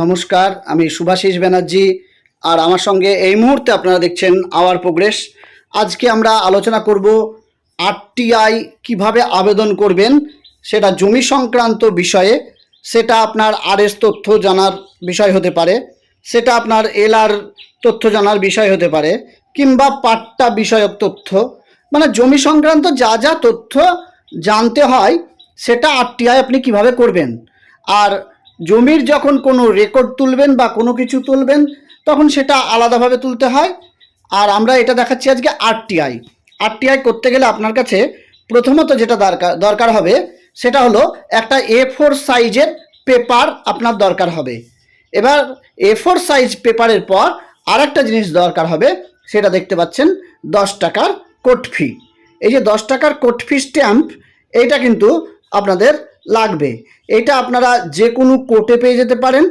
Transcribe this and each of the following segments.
নমস্কার, আমি সুভাষিস ব্যানার্জি। আর আমার সঙ্গে এই মুহূর্তে আপনারা দেখছেন আওয়ার প্রোগ্রেস। আজকে আমরা আলোচনা করব আরটিআই কীভাবে আবেদন করবেন, সেটা জমি সংক্রান্ত বিষয়ে। সেটা আপনার আরএস তথ্য জানার বিষয় হতে পারে, সেটা আপনার এলআর তথ্য জানার বিষয় হতে পারে, কিংবা পাট্টা বিষয়ক তথ্য। মানে জমি সংক্রান্ত যা যা তথ্য জানতে হয়, সেটা আরটিআই আপনি কীভাবে করবেন। আর জমির যখন কোনো রেকর্ড তুলবেন বা কোনো কিছু তুলবেন, তখন সেটা আলাদাভাবে তুলতে হয়। আর আমরা এটা দেখাচ্ছি আজকে আরটিআই আরটিআই করতে গেলে আপনার কাছে প্রথমত যেটা দরকার দরকার হবে, সেটা হলো একটা এ ফোর সাইজের পেপার আপনার দরকার হবে। এবার এ ফোর সাইজ পেপারের পর আর একটা জিনিস দরকার হবে, সেটা দেখতে পাচ্ছেন, দশ টাকার কোট ফি এই যে দশ টাকার কোট ফি স্ট্যাম্প এইটা কিন্তু আপনাদের লাগবে। এটা আপনারা যে কোনো কোর্টে পেয়ে যেতে পারেন,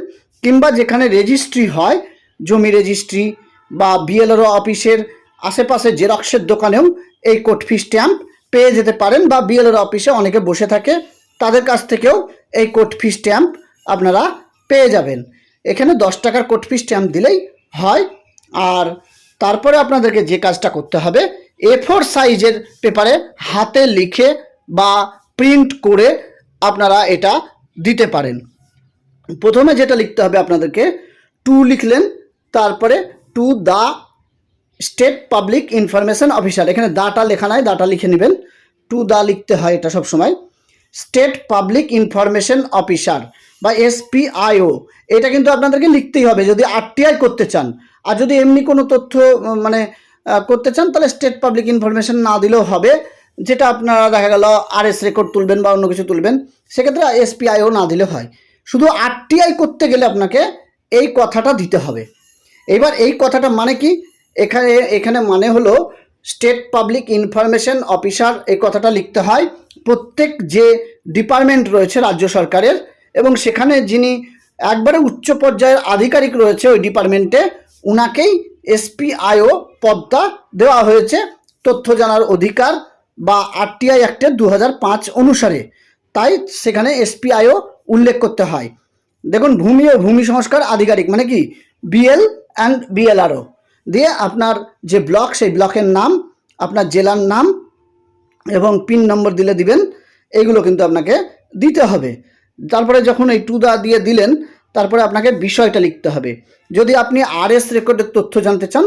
কিংবা যেখানে রেজিস্ট্রি হয়, জমি রেজিস্ট্রি বা বিএলআরও অফিসের আশেপাশে জেরক্সের দোকানেও এই কোট ফি স্ট্যাম্প পেয়ে যেতে পারেন বা বিএলআরও অফিসে অনেকে বসে থাকে, তাদের কাছ থেকেও এই কোট ফি স্ট্যাম্প আপনারা পেয়ে যাবেন। এখানে দশ টাকার কোট ফি স্ট্যাম্প দিলেই হয়। আর তারপরে আপনাদেরকে যে কাজটা করতে হবে এ ফোর সাইজের পেপারে হাতে লিখে বা প্রিন্ট করে আপনারা এটা দিতে পারেন। প্রথমে যেটা লিখতে হবে আপনাদেরকে, টু লিখলেন, তারপরে to the state public information officer. এখানে দাটা লেখা নাই, দাটা লিখে নেবেন। টু দা লিখতে হয় এটা সব সময় স্টেট পাবলিক ইনফরমেশন অফিসার বা এসপিআইও, এটা কিন্তু আপনাদেরকে লিখতেই হবে। যদি আরটিআই করতে চান, আর যদি এমনি কোনো তথ্য মানে করতে চান, তাহলে স্টেট পাবলিক ইনফরমেশন না দিলেও হবে। যেটা আপনারা দেখা গেল আরএস রেকর্ড তুলবেন বা অন্য কিছু তুলবেন, সেক্ষেত্রে এসপিআইও না দিলে হয়। শুধু আরটিআই করতে গেলে আপনাকে এই কথাটা দিতে হবে। এবার এই কথাটা মানে কি? এখানে এখানে মানে হলো স্টেট পাবলিক ইনফরমেশন অফিসার এই কথাটা লিখতে হয়। প্রত্যেক যে ডিপার্টমেন্ট রয়েছে রাজ্য সরকারের এবং সেখানে যিনি একবারে উচ্চ পর্যায়ের আধিকারিক রয়েছে ওই ডিপার্টমেন্টে উনাকেই এসপিআইও পদটা দেওয়া হয়েছে। তথ্য জানার অধিকার বা আরটিআই অ্যাক্টের দু হাজার পাঁচ অনুসারে। তাই সেখানে এসপিআইও উল্লেখ করতে হয়। দেখুন, ভূমি ও ভূমি সংস্কার আধিকারিক মানে কি? বিএল অ্যান্ড বিএলআরও দিয়ে আপনার যে ব্লক, সেই ব্লকের নাম, আপনার জেলার নাম এবং পিন নম্বর দিলে দিবেন, এইগুলো কিন্তু আপনাকে দিতে হবে। তারপরে যখন এই টু দা দিয়ে দিলেন, তারপরে আপনাকে বিষয়টা লিখতে হবে। যদি আপনি আরএস রেকর্ডের তথ্য জানতে চান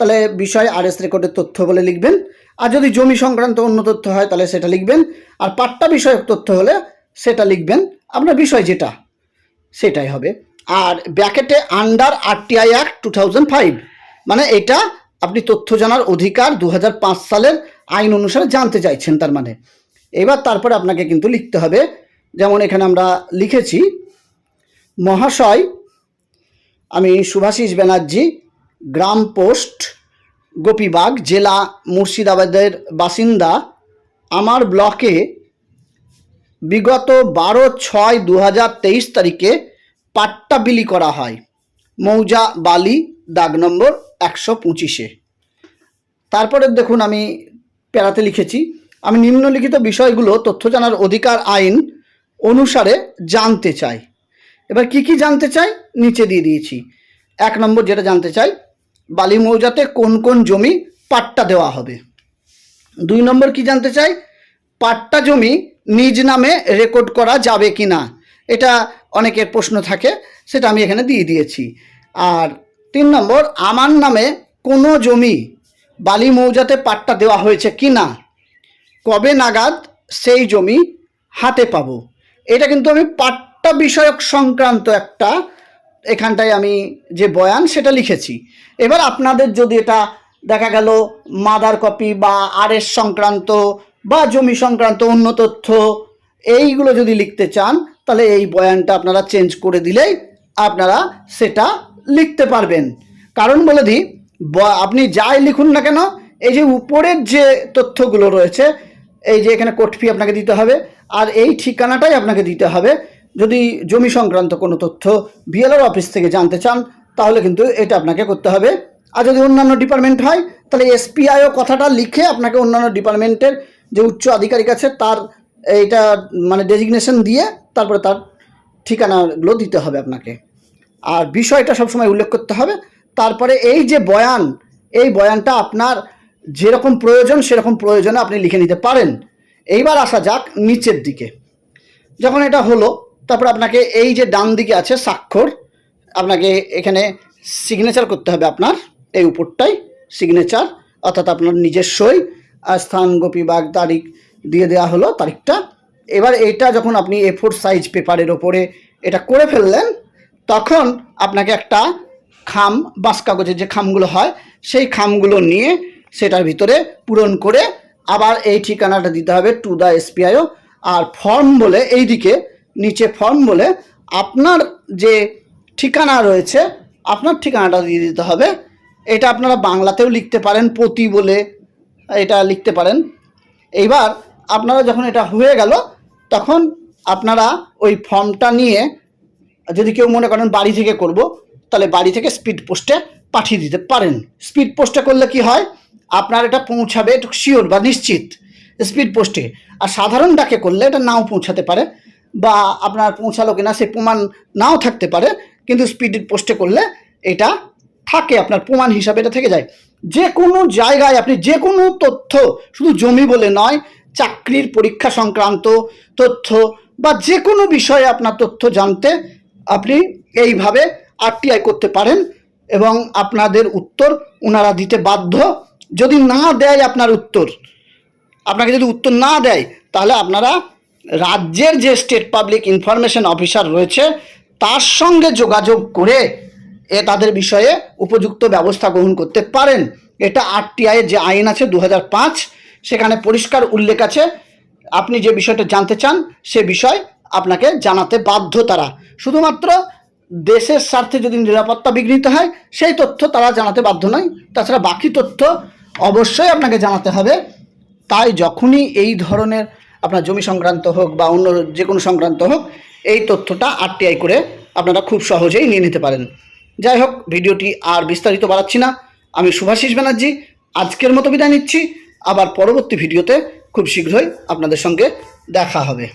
তাহলে বিষয় আর এস রেকর্ডের তথ্য বলে লিখবেন। আর যদি জমি সংক্রান্ত অন্য তথ্য হয়, তাহলে সেটা লিখবেন। আর পাট্টা বিষয়ক তথ্য হলে সেটা লিখবেন। আপনার বিষয় যেটা, সেটাই হবে। আর ব্যাকেটে under RTI act two thousand five মানে এটা আপনি তথ্য জানার অধিকার দু হাজার পাঁচ সালের আইন অনুসারে জানতে চাইছেন, তার মানে। এবার তারপরে আপনাকে কিন্তু লিখতে হবে। যেমন এখানে আমরা লিখেছি, মহাশয়, আমি সুভাষিস ব্যানার্জি গ্রাম পোস্ট, গোপীবাগ জেলা মুর্শিদাবাদের বাসিন্দা। আমার ব্লকে বিগত বারো ছয় দু হাজার তেইশ তারিখে পাট্টা বিলি করা হয়। মৌজা বালি, দাগ নম্বর একশো পঁচিশে। তারপরে দেখুন আমি প্যারাতে লিখেছি। আমি নিম্নলিখিত বিষয়গুলো, তথ্য জানার অধিকার, আইন অনুসারে জানতে চাই। এবার কি কি জানতে চাই? নিচে দিয়ে দিয়েছি। এক নম্বর যেটা জানতে চাই বালি মৌজাতে কোন কোন জমি পাট্টা দেওয়া হবে। দুই নম্বর কি জানতে চাই? পাট্টা জমি নিজ নামে রেকর্ড করা যাবে কি না এটা অনেকের প্রশ্ন থাকে, সেটা আমি এখানে দিয়ে দিয়েছি। আর তিন নম্বর, আমার নামে কোনো জমি বালি মৌজাতে পাট্টা দেওয়া হয়েছে কি না কবে নাগাদ সেই জমি হাতে পাবো? এটা কিন্তু আমি পাট্টা বিষয়ক সংক্রান্ত একটা এখানটায় আমি যে বয়ান সেটা লিখেছি। এবার আপনাদের যদি এটা দেখা গেল মাদার কপি বা আরএস সংক্রান্ত বা জমি সংক্রান্ত অন্য তথ্য, এইগুলো যদি লিখতে চান, তাহলে এই বয়ানটা আপনারা চেঞ্জ করে দিলেই আপনারা সেটা লিখতে পারবেন। কারণ বলে দিই আপনি যাই লিখুন না কেন, এই যে উপরের যে তথ্যগুলো রয়েছে, এই যে এখানে কোট ফি আপনাকে দিতে হবে, আর এই ঠিকানাটাই আপনাকে দিতে হবে। যদি জমি সংক্রান্ত কোনো তথ্য বিএলআর অফিস থেকে জানতে চান, তাহলে কিন্তু এটা আপনাকে করতে হবে। আর যদি অন্যান্য ডিপার্টমেন্ট হয়, তাহলে এসপিআইও কথাটা লিখে আপনাকে অন্যান্য ডিপার্টমেন্টের যে উচ্চ আধিকারিক আছে, তার এইটা মানে ডেজিগনেশন দিয়ে তারপরে তার ঠিকানাগুলো দিতে হবে আপনাকে। আর বিষয়টা সবসময় উল্লেখ করতে হবে, তারপরে এই যে বয়ান, এই বয়ানটা আপনার যেরকম প্রয়োজন সেরকম প্রয়োজনে আপনি লিখে নিতে পারেন। এইবার আসা যাক নিচের দিকে। যখন এটা হলো তারপর আপনাকে এই যে ডান দিকে আছে স্বাক্ষর, আপনাকে এখানে সিগনেচার করতে হবে আপনার, এই উপরটাই সিগনেচার অর্থাৎ আপনার নিজের সই স্থান গোপীবাগ তারিখ দিয়ে দেওয়া হলো তারিখটা। এবার এটা যখন আপনি এ ফোর সাইজ পেপারের ওপরে এটা করে ফেললেন, তখন আপনাকে একটা খাম, বাঁশ কাগজের যে খামগুলো হয়, সেই খামগুলো নিয়ে সেটার ভিতরে পূরণ করে আবার এই ঠিকানাটা দিতে হবে টু দ্য এসপিআইও আর ফর্ম বলে এই দিকে নিচে ফর্ম বলে আপনার যে ঠিকানা রয়েছে, আপনার ঠিকানাটা দিয়ে দিতে হবে। এটা আপনারা বাংলাতেও লিখতে পারেন পতি বলে এটা লিখতে পারেন। এইবার আপনারা যখন এটা হয়ে গেল, তখন আপনারা ওই ফর্মটা নিয়ে যদি কেউ মনে করেন বাড়ি থেকে করব, তাহলে বাড়ি থেকে স্পিড পোস্টে পাঠিয়ে দিতে পারেন। স্পিড পোস্টে করলে কি হয়? আপনার এটা পৌঁছাবে, এটা শিওর বা নিশ্চিত স্পিড পোস্টে আর সাধারণ ডাকে করলে এটা নাও পৌঁছাতে পারে। বা আপনার পৌঁছালো কিনা সে প্রমাণ নাও থাকতে পারে, কিন্তু স্পিড পোস্টে করলে এটা থাকে, আপনার প্রমাণ হিসাবে এটা থেকে যায়। যে কোনো জায়গায় আপনি যে কোনো তথ্য, শুধু জমি বলে নয়, চাকরির পরীক্ষা সংক্রান্ত তথ্য বা যে কোনো বিষয়ে আপনার তথ্য জানতে আপনি এইভাবে আরটিআই করতে পারেন এবং আপনাদের উত্তর ওনারা দিতে বাধ্য। যদি না দেয় আপনার উত্তর, আপনাকে যদি উত্তর না দেয়, তাহলে আপনারা রাজ্যের যে স্টেট পাবলিক ইনফরমেশন অফিসার রয়েছে, তার সঙ্গে যোগাযোগ করে এ তাদের বিষয়ে উপযুক্ত ব্যবস্থা গ্রহণ করতে পারেন। এটা আরটিআইয়ের যে আইন আছে দু হাজার পাঁচ, সেখানে পরিষ্কার উল্লেখ আছে। আপনি যে বিষয়টা জানতে চান, সে বিষয় আপনাকে জানাতে বাধ্য তারা। শুধুমাত্র দেশের স্বার্থে যদি নিরাপত্তা বিঘ্নিত হয়, সেই তথ্য তারা জানাতে বাধ্য নয়। তাছাড়া বাকি তথ্য অবশ্যই আপনাকে জানাতে হবে। তাই যখনই এই ধরনের আপনার জমি সংক্রান্ত হোক বা অন্য যে কোনো সংক্রান্ত হোক, এই তথ্যটা আরটিআই করে আপনারা খুব সহজেই নিয়ে নিতে পারেন। যাই হোক, ভিডিওটি আর বিস্তারিত বাড়াচ্ছি না। আমি শুভাশিস ব্যানার্জি, আজকের মতো বিদায় নিচ্ছি। আবার পরবর্তী ভিডিওতে খুব শীঘ্রই আপনাদের সঙ্গে দেখা হবে।